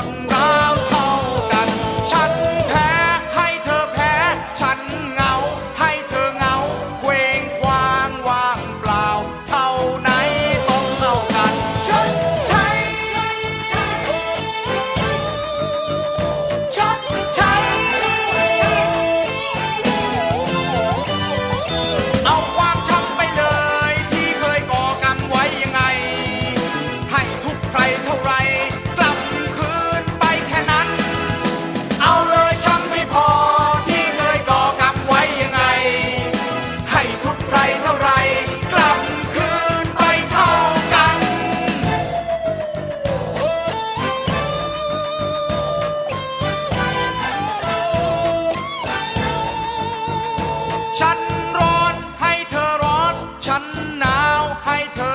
i'm one. high time.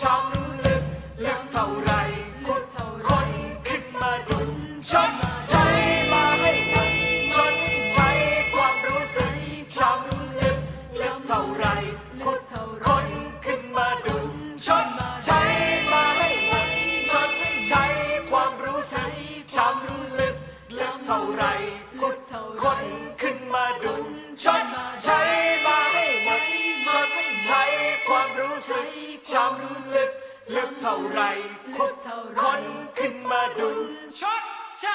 ช้ำลึกลึกเท่าไรคุดคนขึ้นมาดุนชดใช้มาให้ฉันชดใช้ความรู้สึกช้ำลึกลึกเท่าไรคุดคนขึ้นมาดุนชดใช้มาให้ฉันชดใช้ความรู้สึกช้ำลึกลึกเท่าไร คนขึ้นมาดุนชดใจ